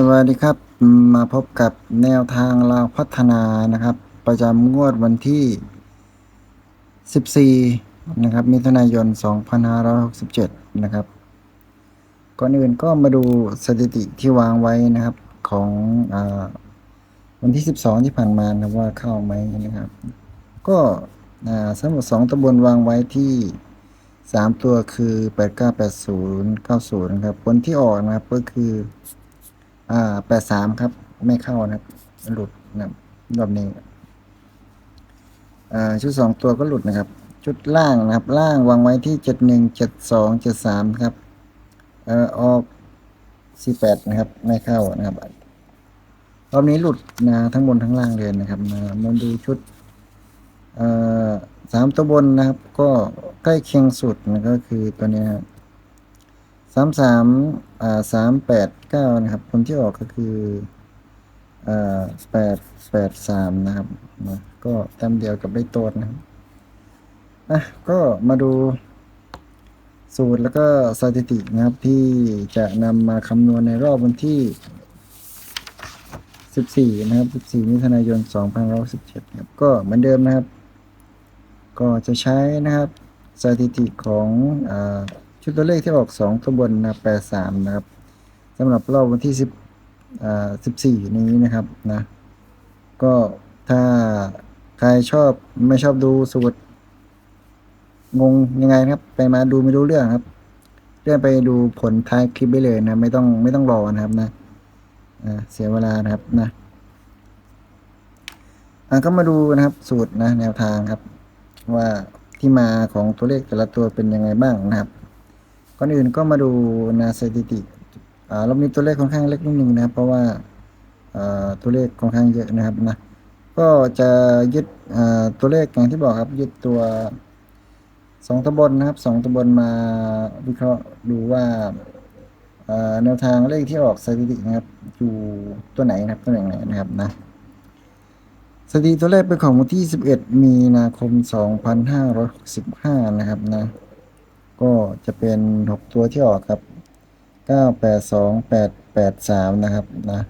สวัสดีครับมาพบกับแนวทางเราพัฒนานะครับ ประจำงวดวันที่ 14 นะครับ มิถุนายน 2567 นะครับ ก่อนอื่นก็มาดูสถิติที่วางไว้นะครับของอวันที่ 12 ที่ผ่านมานะว่าเข้าไหมนะครับ ก็สำหรับ2ตำบลวางไว้ที่ 3 ตัวคือ 8980 90นะครับผลที่ออกนะครับก็คือ อ่าแปดสามครับ ไม่เข้านะครับ หลุดนะครับรอบนี้อ่าชุดสองตัวก็หลุดนะครับ ชุดล่างนะครับ ล่างวางไว้ที่เจ็ดหนึ่งเจ็ดสองเจ็ดสามครับเอ่อออกสี่แปดนะครับ ไม่เข้านะครับรอบนี้หลุดนะทั้งบนทั้งล่างเลยนะครับมามาดูชุดอ่อสามตัวบนนะครับ ก็ใกล้เคียงสุดนะก็คือตัวนี้ครับามสามอ่าสามแปดเก้านะครับผลที่ออกก็คืออ่าแปดแปดสามนะครับนะก็แต้มเดียวกับได้โตดนะครับอะก็มาดูสูตรแล้วก็สถิตินะครับที่จะนำมาคำนวณในรอบวันที่สิบสี่นะครับสิบสี่มิถุนายนสองพันร้อยสิบเจ็ดครับก็เหมือนเดิมนะครับ ก็จะใช้นะครับสถิติของอ่า ชุดตัวเลขที่ออกสองตัวบนนะแปดสามนะครับสำหรับรอบวันที่สิบสิบสี่นี้นะครับนะก็ถ้าใครชอบไม่ชอบดูสูตรงงยังไงครับ ไปมาดูไม่รู้เรื่องครับเลื่อนไปดูผลท้ายคลิปไปเลยนะ ไม่ต้องไม่ต้องรอนะครับนะเสียเวลานะครับนะอ่าก็มาดูนะครับสูตรนะแนวทางครับ ว่าที่มาของตัวเลขแต่ละตัวเป็นยังไงบ้างนะครับ ก่อนอื่นก็มาดูนะสถิติอ่าเรามีตัวเลขค่อนข้างเล็กนิดนึงนะครับ เพราะว่าอ่าตัวเลขค่อนข้างเยอะนะครับนะก็จะยึดอ่าตัวเลขอย่างที่บอกครับ ยึดตัวสองตำบลนะครับสองตำบลมาวิเคราะห์ดูว่าอ่าแนวทางเลขที่ออกสถิตินะครับอยู่ตัวไหนนะครับตัวไหนนะครับนะสถิติตัวแรกเป็นของวันที่ 11 มีนาคม 2565 นะครับนะ ก็จะเป็น 6 ตัวที่ออกครับ 982883 นะครับนะ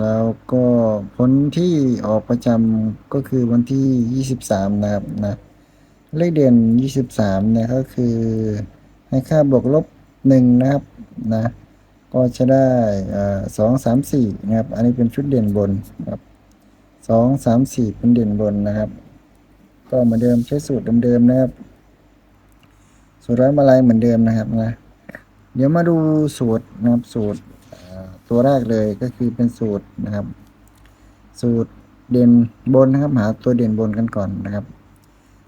แล้วก็ผลที่ออกประจำก็คือวันที่ 23 นะครับนะ เลขเด่น 23นี่ยก็คือให้ค่าบวกลบ 1 นะครับนะ ก็จะได้อ่า2 3 4นะครับ อันนี้เป็นชุดเด่นบนครับสองสามสี่เป็นเด่นบนนะครับ ก็เหมือนเดิมใช้สูตรเดิมๆนะครับ สูตรร้อยมาลายเหมือนเดิมนะครับนะเดี๋ยวมาดูสูตรนะครับสูตรตัวแรกเลยก็คือเป็นสูตรนะครับ สูตรเด่นบนนะครับ หาตัวเด่นบนกันก่อนนะครับ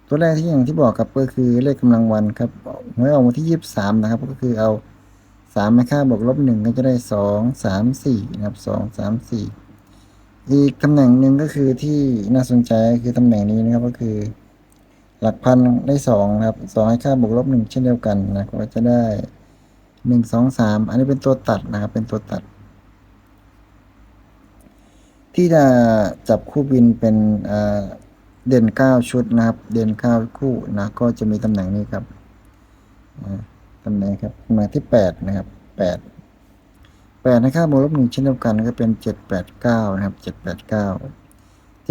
ตัวแรกที่อย่างที่บอกครับก็คือเลขกำลังวันครับหวยออกมาที่ยี่สิบสามนะครับ ก็คือเอาสามมาค่าบวกลบหนึ่งก็จะได้สองสามสี่นะครับสองสามสี่อีกตำแหน่งหนึ่งก็คือที่น่าสนใจคือตำแหน่งนี้นะครับก็คือ หลักพันได้สองนะครับสองให้ค่าบวกลบหนึ่งเช่นเดียวกันนะก็จะได้หนึ่งสองสามอันนี้เป็นตัวตัดนะครับ เป็นตัวตัด ที่จะจับคู่บินเป็นเด่นเก้าชุดนะครับ เด่นเก้าคู่นะก็จะมีตำแหน่งนี้ครับตำแหน่งครับตำแหน่งที่แปดนะครับแปดแปดนะครับบวกลบหนึ่งเช่นเดียวกันก็เป็นเจ็ดแปดเก้านะครับเจ็ดแปดเก้า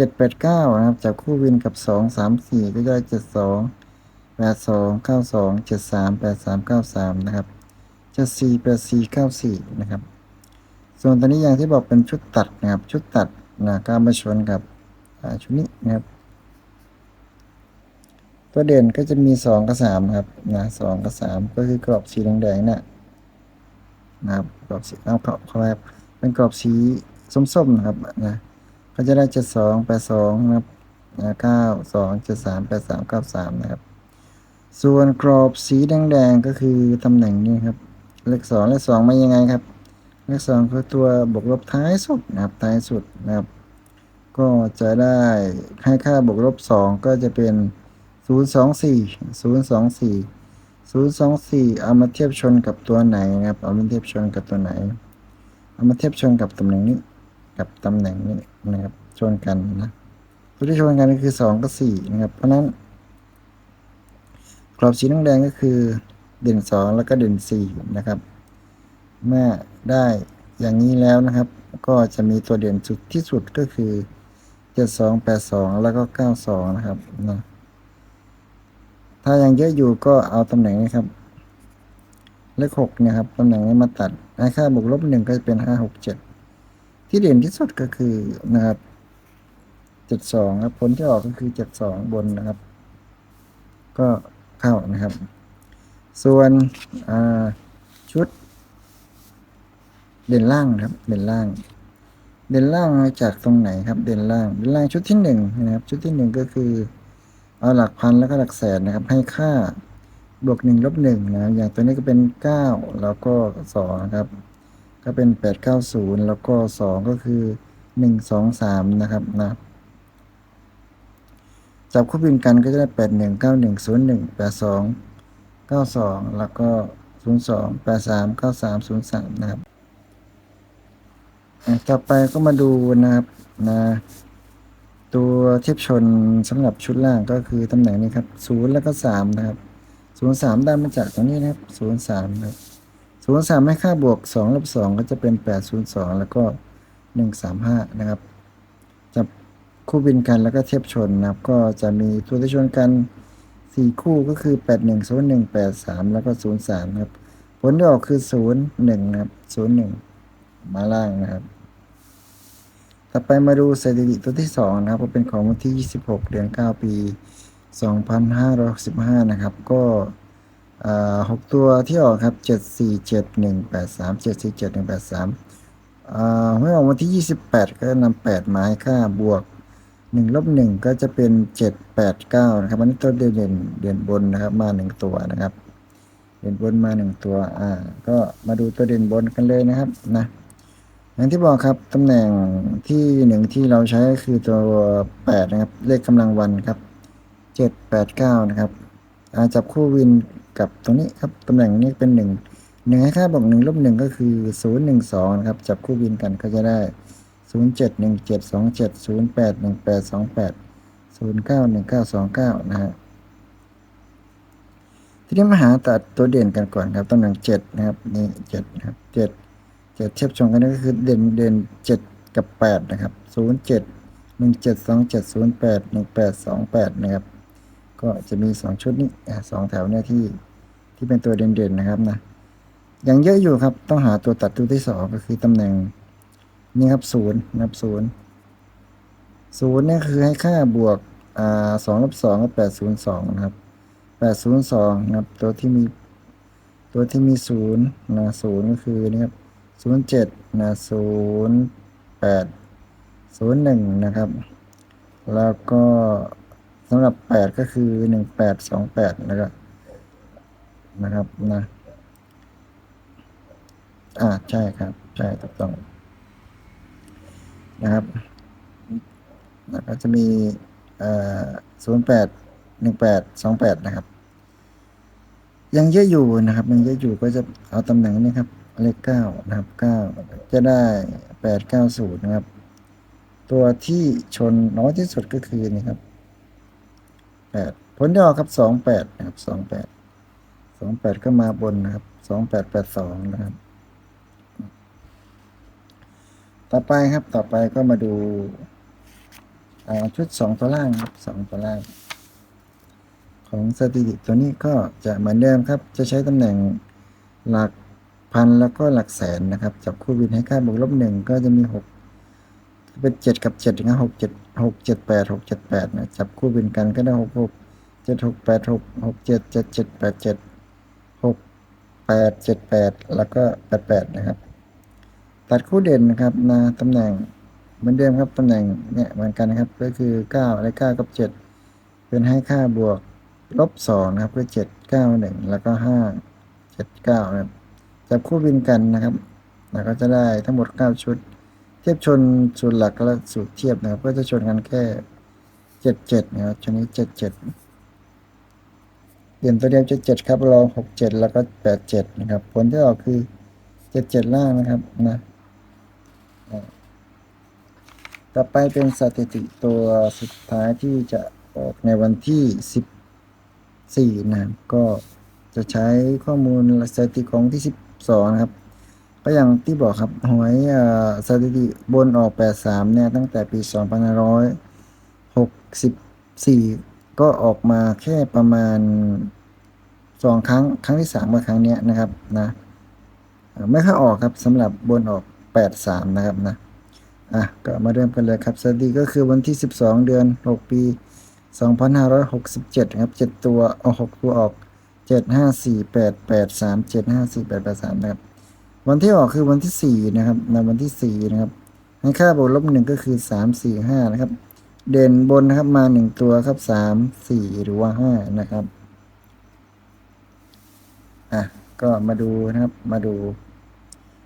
เจ็ดแปดเก้านะครับจากคู่วินกับสองสามสี่ก็ได้เจ็ดสองแปดสองเก้าสองเจ็ดสามแปดสามเก้าสามนะครับเจ็ดสี่แปดสี่เก้าสี่นะครับ ส่วนตอนนี้อย่างที่บอกเป็นชุดตัดนะครับ ชุดตัดนะกามาชนกับชุดนี้นะครับ ตัวเด่นก็จะมีสองกับสามครับนะสองกับสามก็คือกรอบสีแดงๆนะ่ะนะครับกรอบสีเอากรอบเข้าไปเป็นกรอบสีส้มๆนะครับนะ ก็จะได้เจ็ดสองแปดสองนะครับเก้าสองเจ็ดสามแปดสามเก้าสามนะครับ ส่วนกรอบสีแดงๆก็คือตำแหน่งนี้ครับ เลขสองเลขสองมายังไงครับ เลขสองคือตัวบวกลบท้ายสุดนะครับท้ายสุดนะครับ ก็จะได้ให้ค่าบวกลบสองก็จะเป็นศูนย์สองสี่ศูนย์สองสี่ศูนย์สองสี่เอามาเทียบชนกับตัวไหนนะครับ เอามาเทียบชนกับตัวไหน เอามาเทียบชนกับตำแหน่งนี้ กับตำแหน่งนี้ นะครับ ชนกันนะตัวที่ชนกันก็คือสองกับสี่นะครับ เพราะนั้นกรอบสีแดงก็คือเด่นสองแล้วก็เด่นสี่นะครับ เมื่อได้อย่างนี้แล้วนะครับ ก็จะมีตัวเด่นสุดที่สุดก็คือเจ็ดสองแปดสองแล้วก็เก้าสองนะครับนะถ้ายังเยอะอยู่ก็เอาตำแหน่งนี้ครับเลขหกนี่ยครับตำแหน่งนี้มาตัดให้ค่าบวกลบหนึ่งก็จะเป็นห้าหกเจ็ด ที่เด่นที่สุดก็คือนะครับเจ็ดสองครับผลที่ออกก็คือเจ็ดสองบนนะครับ ก็เข้านะครับ ส่วนชุด เด่นล่างครับ เด่นล่าง เด่นล่างมาจากตรงไหนครับ เด่นล่าง เด่นล่างชุดที่หนึ่งนะครับ ชุดที่หนึ่งก็คือ เอาหลักพันแล้วก็หลักแสนนะครับ ให้ค่าบวกหนึ่งลบหนึ่งนะอย่างตัวนี้ก็เป็นเก้าแล้วก็สองนะครับ ก็เป็นแปดเก้าศูนย์แล้วก็สองก็คือหนึ่งสองสามนะครับนะจับคู่บินกันก็จะได้แปดหนึ่งเก้าหนึ่งศูนย์หนึ่งแปดสองเก้าสองแล้วก็ศูนย์สองแปดสามเก้าสามศูนย์สามนะครับต่อไปก็มาดูนะครับนะตัวเทียบชนสำหรับชุดล่างก็คือตำแหน่งนี้ครับศูนย์แล้วก็สามนะครับศูนย์สามได้มาจากตรงนี้นะครับศูนย์สามครับ ศูนย์สามให้ค่าบวกสองลบสองก็จะเป็นแปดศูนย์สองแล้วก็หนึ่งสามห้านะครับจับคู่บินกันแล้วก็เทียบชนนะครับ ก็จะมีตัวที่ชนกันสี่คู่ก็คือแปดหนึ่งศูนย์หนึ่งแปดสามแล้วก็ศูนย์สามครับ ผลที่ออกคือศูนย์หนึ่งนะครับศูนย์หนึ่งมาล่างนะครับ ต่อไปมาดูสถิติตัวที่สองนะครับก็เป็นของวันที่26เดือน9ปี2565นห้าร้อยสิบห้านะครับ ก็ หกตัวที่ออกครับ747183 747183อ่งแปดสามเจ็ดสี่เจ็ดหนึ่งแปดสามื่อออกวันที่28ก็นำ8มาให้ค่าบวก1ลบ1ก็จะเป็น789นะครับอันนี้ตัวเด่นเด่นเด่นบนนะครับมา1ตัวนะครับ เด่นบนมา1ตัวอ่าก็มาดูตัวเด่นบนกันเลยนะครับนะอย่างที่บอกครับตำแหน่งที่หนึ่งที่เราใช้ก็คือตัวแปดนะครับเลขกำลังวันครับเจ็ดแปดเก้านะครับจับคู่วิน กับตรงนี้ครับตำแหน่งนี้เป็นหนึ่งหนึ่งให้ค่าบอกหนึ่งลบหนึ่งก็คือศูนย์หนึ่งสองนะครับจับคู่วินกันก็จะได้ศูนย์เจ็ดหนึ่งเจ็ดสองเจ็ดศูนย์แปดหนึ่งแปดสองแปดศูนย์เก้าหนึ่งเก้าสองเก้านะฮะทีนี้มาหาตัดตัวเด่นกันก่อนครับตำแหน่งเจ็ดนะครับนี่เจ็ดนะครับเจ็ดเจ็ดเทียบชนกันก็คือเด่นเด่นเจ็ดกับแปดนะครับศูนย์เจ็ดหนึ่งเจ็ดสองเจ็ดศูนย์แปดหนึ่งแปดสองแปดนะครับ ก็จะมีสองชุดนี้อ่สองแถวเนี่ยที่ ที่เป็นตัวเด่นๆนะครับนะยังเยอะอยู่ครับ ต้องหาตัวตัดตัวที่สองก็คือตำแหน่งนี่ครับศูนย์นะครับศูนย์ศูนย์เนี่ยคือให้ค่าบวกอ่าสองลบสองก็แปดศูนย์สองนะครับแปดศูนย์สองนะครับ ตัวที่มีตัวที่มีศูนย์นะศูนย์ก็คือนี่ครับศูนย์เจ็ดนะศูนย์แปดศูนย์หนึ่งนะครับ แล้วก็สำหรับแปดก็คือหนึ่งแปดสองแปดนะครับ นะครับนะ อ่าใช่ครับ ใช่ถูกต้องนะครับแล้วก็จะมีเอ่อศูนย์แปดหนึ่งแปดสองแปดนะครับ ยังเยอะอยู่นะครับ ยังเยอะอยู่ก็จะเอาตำแหน่งนี้ครับเลขเก้านะครับเก้าจะได้แปดเก้าศูนย์นะครับ ตัวที่ชนน้อยที่สุดก็คือนี่ครับแปดผลที่ออกครับสองแปดนะครับสองแปด สองแปดก็มาบนนะครับสองแปดแปดสองนะครับ ต่อไปครับต่อไปก็มาดูาชุดสองตัวล่างครับสองตัวล่าง ของสถิติตัวนี้ก็จะเหมือนเดิมครับ จะใช้ตำแหน่งหลักพันแล้วก็หลักแสนนะครับ จับคู่บินให้ค่าบวกลบหนึ่งก็จะมีหกเป็นเจ็ดกับเจ็ดนะหกเจ็ดหกเจ็ดแปดหกเจ็ดแปดนะจับคู่บินกันก็ได้หกหกเจ็ดหกแปดหกหกเจ็ดเจ็ดเจ็ดแปดเจ็ด แปดเจ็ดแปดแล้วก็แปดแปดนะครับ ตัดคู่เด่นนะครับนะตำแหน่งเหมือนเดิมครับตำแหน่งเนี่ยเหมือนกันนะครับ ก็คือเก้าและเก้ากับเจ็ดเป็นให้ค่าบวกลบสองนะครับก็เจ็ดเก้าหนึ่งแล้วก็ห้าเจ็ดเก้านะครับจับคู่บินกันนะครับแล้วก็จะได้ทั้งหมด9ชุด เทียบชนสูตรหลักและสูตรเทียบนะครับ ก็จะชนกันแค่77นะครับชนิด77เปลี่ยนตัวเดียว77ครับรอง67แล้วก็87นะครับ ผลที่ออกคือ77ล่างนะครับนะต่อไปเป็นสถิติตัวสุดท้ายที่จะออกในวันที่14นะครับก็จะใช้ข้อมูลสถิติของที่12นะครับ ก็อย่างที่บอกครับหวยสถิติบนออก83เนี่ยตั้งแต่ปี2564ก็ ก็ออกมาแค่ประมาณ2ครั้งครั้งที่3กับครั้งเนี้ยนะครับนะไม่ค่อยออกครับสำหรับบนออก 83 นะครับนะอะก็มาเริ่มกันเลยครับสถิติก็คือวันที่ 12 เดือน 6 ปี 2567 ครับ 7 ตัวเอา6ตัวออก 754883 754883 นะครับ วันที่ออกคือวันที่ 4 นะครับในวันที่ 4 นะครับ ให้ค่าบวกลบหนึ่งก็คือ 3 4 5 นะครับ เด่นบนนะครับมา1ตัวครับ3 4หรือว่า5นะครับ อะ ก็มาดูนะครับ มาดู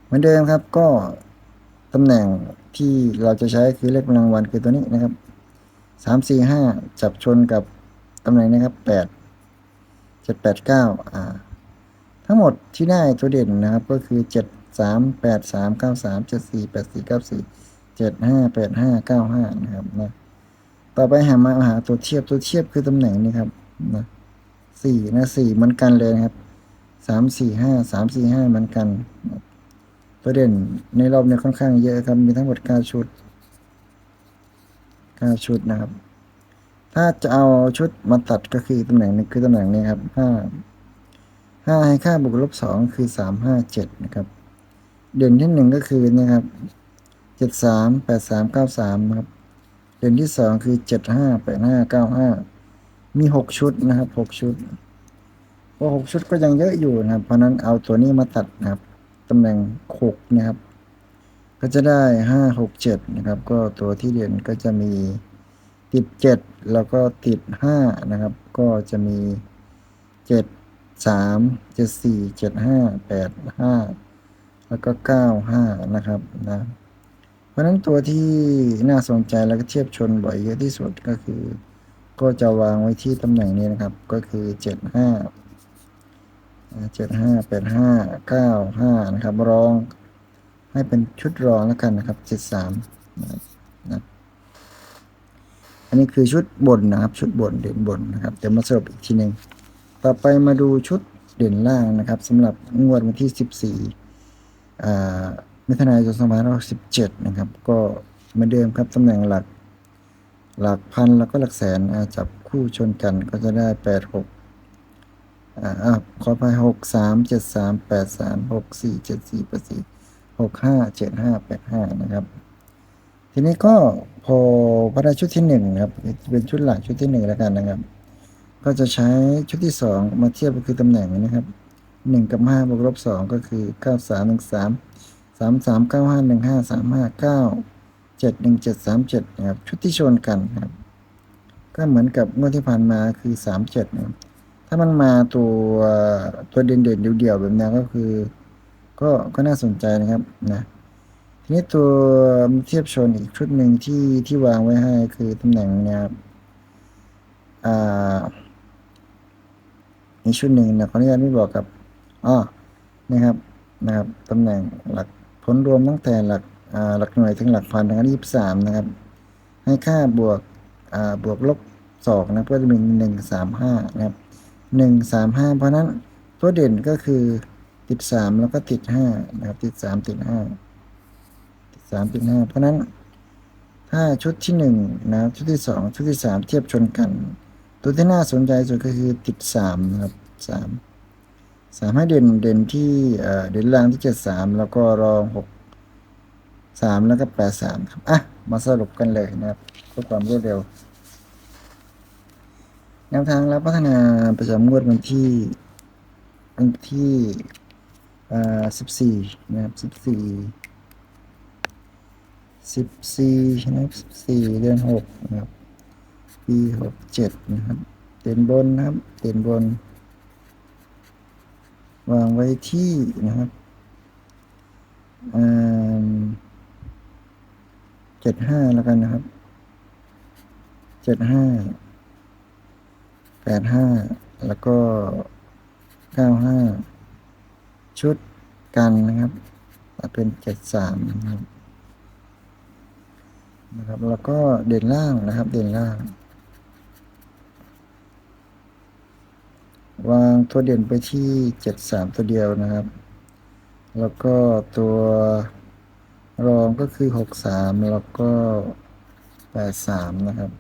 เหมือนเดิมครับ ก็ตำแหน่งที่เราจะใช้คือเลขรางวัลคือตัวนี้นะครับสามสี่ห้าจับชนกับตำแหน่งนะครับแปดเจ็ดแปดเก้าอ่า ทั้งหมดที่ได้ตัวเด่นนะครับก็คือเจ็ดสามแปดสามเก้าสามเจ็ดสี่แปดสี่เก้าสี่เจ็ดห้าแปดห้าเก้าห้านะครับนะ ต่อไปหามาหาตัวเทียบตัวเทียบคือตำแหน่งนี้ครับนะสี่นะสี่เหมือนกันเลยนะครับสามสี่ห้าสามสี่ห้าเหมือนกันนะเด่นในรอบนี้ค่อนข้างเยอะครับมีทั้งหมดเก้าชุดเก้าชุดนะครับ ถ้าจะเอาชุดมาตัดก็คือตำแหน่งนี้คือตำแหน่งนี้ครับห้าห้าให้ค่าบวกลบสองคือสามห้าเจ็ดนะครับ เด่นที่หนึ่งก็คือนะครับเจ็ดสามแปดสามเก้าสามครับ เด่นที่สองคือเจ็ดห้าแปดห้าเก้าห้ามีหกชุดนะครับหกชุดเพราะหกชุดก็ยังเยอะอยู่นะครับ เพราะนั้นเอาตัวนี้มาตัดนะครับตำแหน่งหกนะครับ ก็จะได้ห้าหกเจ็ดนะครับ ก็ตัวที่เด่นก็จะมีติดเจ็ดแล้วก็ติดห้านะครับ ก็จะมีเจ็ดสามเจ็ดสี่เจ็ดห้าแปดห้าแล้วก็เก้าห้านะครับนะ เพราะนั้นตัวที่น่าสนใจแล้วก็เทียบชนบ่อยเยอะที่สุดก็คือ ก็จะวางไว้ที่ตำแหน่งนี้นะครับ ก็คือเจ็ดห้าเจ็ดห้าแปดห้าเก้าห้านะครับ รองให้เป็นชุดรองแล้วกันนะครับเจ็ดสามนะอันนี้คือชุดบนนะครับ ชุดบนเด่นบนนะครับเดี๋ยวมาสรุปอีกทีหนึ่งต่อไปมาดูชุดเด่นล่างนะครับสำหรับงวดวันที่สิบสี่อ่า มิถุนายน2567นะครับ ก็เหมือนเดิมครับตำแหน่งหลัก หลักพันแล้วก็หลักแสนจับคู่ชนกันก็จะได้ 8 6อ่าอ่าขอไป6 3 7 3 8 3 6 4 7 4 8 4 6 5 7 5 8 5นะครับ ทีนี้ก็พอพอได้ชุดที่หนึ่งครับ เป็นชุดหลักชุดที่หนึ่งแล้วกันนะครับ ก็จะใช้ชุดที่สองมาเทียบก็คือตำแหน่งนะครับหนึ่งกับห้าบวกลบสองก็คือเก้าสามหนึ่งสามามสามเก้าห้าหนึ่งห้าสามห้าเก้าเจ็ดหนึ่งเจ็ดสามเจ็ดนะครับชุดที่ชนกันครับ ก็เหมือนกับเมื่อที่ผ่านมาคือสามเจ็ดนะถ้ามันมาตัวตัวเด่นเด่นๆเดี่ยวๆแบบนี้ก็คือ ก็ก็น่าสนใจนะครับนะทีนี้ตัวเทียบชนอีกชุดหนึ่งที่ที่วางไว้ให้คือตำแหน่งนี่ยครับอ่าอีกชุดหนึ่งนะขออนุญาตไม่บอกกับอ๋อนะครับนะครับตำแหน่งหลัก ผลรวมตั้งแต่หลักหลักหน่วยถึงหลักพันถึงยี่สิบสามนะครับ ให้ค่าบวกบวกลบสองนะก็จะเป็นหนึ่งสามห้านะครับหนึ่งสามห้าเพราะนั้นตัวเด่นก็คือติดสามแล้วก็ติดห้านะครับ ติดสามติดห้าติดสามติดห้าเพราะนั้นถ้าชุดที่หนึ่งนะชุดที่สองชุดที่สามเทียบชนกัน ตัวที่น่าสนใจสุดก็คือติดสามนะครับสาม สามให้เด่นเด่นที่เด่นล่างที่เจ็ดสามแล้วก็รองหกสามแล้วก็แปดสามครับ อะ มาสรุปกันเลยนะครับเพื่อความรวดเร็ว แนวทางรับพัฒนาประจำงวดวันที่วันที่อ่าสิบสี่นะครับสิบสี่สิบสี่นะครับสิบสี่เดือนหกนะครับปีหกเจ็ดนะครับเด่นบนนะครับเด่นบน วางไว้ที่นะครับเจ็ดห้าแล้วกันนะครับ เจ็ดห้า แปดห้า แล้วก็เก้าห้า ชุดกันนะครับเป็นเจ็ดสามนะครับนะครับแล้วก็เด่นล่างนะครับ เด่นล่าง วางตัวเด่นไปที่เจ็ดสามตัวเดียวนะครับ แล้วก็ตัวรองก็คือหกสามแล้วก็แปดสามนะครับ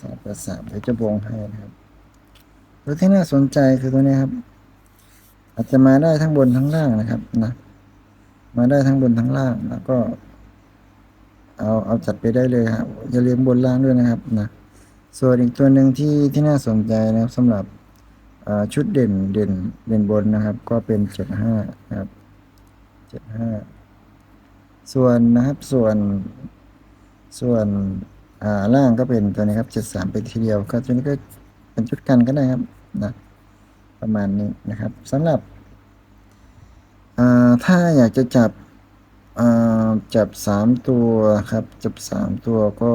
สามแปดสามเดี๋ยวจะวงให้นะครับตัวที่น่าสนใจคือตัวนี้ครับ อาจจะมาได้ทั้งบนทั้งล่างนะครับนะ มาได้ทั้งบนทั้งล่างแล้วก็ เอาเอาจัดไปได้เลยครับอย่าลืมบนล่างด้วยนะครับนะส่วนอีกตัวหนึ่งที่ที่น่าสนใจนะครับสำหรับ ชุดเด่นเด่นเด่นบนนะครับ ก็เป็นเจ็ดห้านะครับเจ็ดห้าส่วนนะครับส่วนส่วนล่างก็เป็นตัวนี้ครับเจ็ดสามเป็นทีเดียว ก็ตัวนี้ก็เป็นชุดกันก็ได้ครับนะประมาณนี้นะครับสำหรับถ้าอยากจะจับจับสามตัวครับ จับสามตัวก็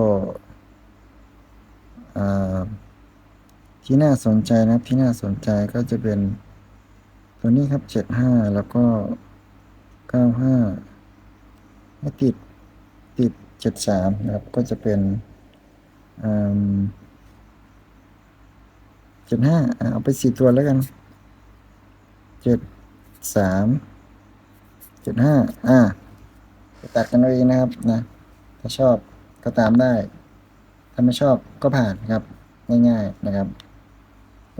อ่า ที่น่าสนใจนะครับที่น่าสนใจก็จะเป็น ตัวนี้ครับเจ็ดห้าแล้วก็เก้าห้าติดติดเจ็ดสามนะครับ ก็จะเป็นเจ็ดห้าเอาไปสี่ตัวแล้วกันเจ็ดสามเจ็ดห้าอ่าไปตัดกันเอาเองนะครับนะ ถ้าชอบก็ตามได้ ถ้าไม่ชอบก็ผ่านครับ ง่ายๆนะครับ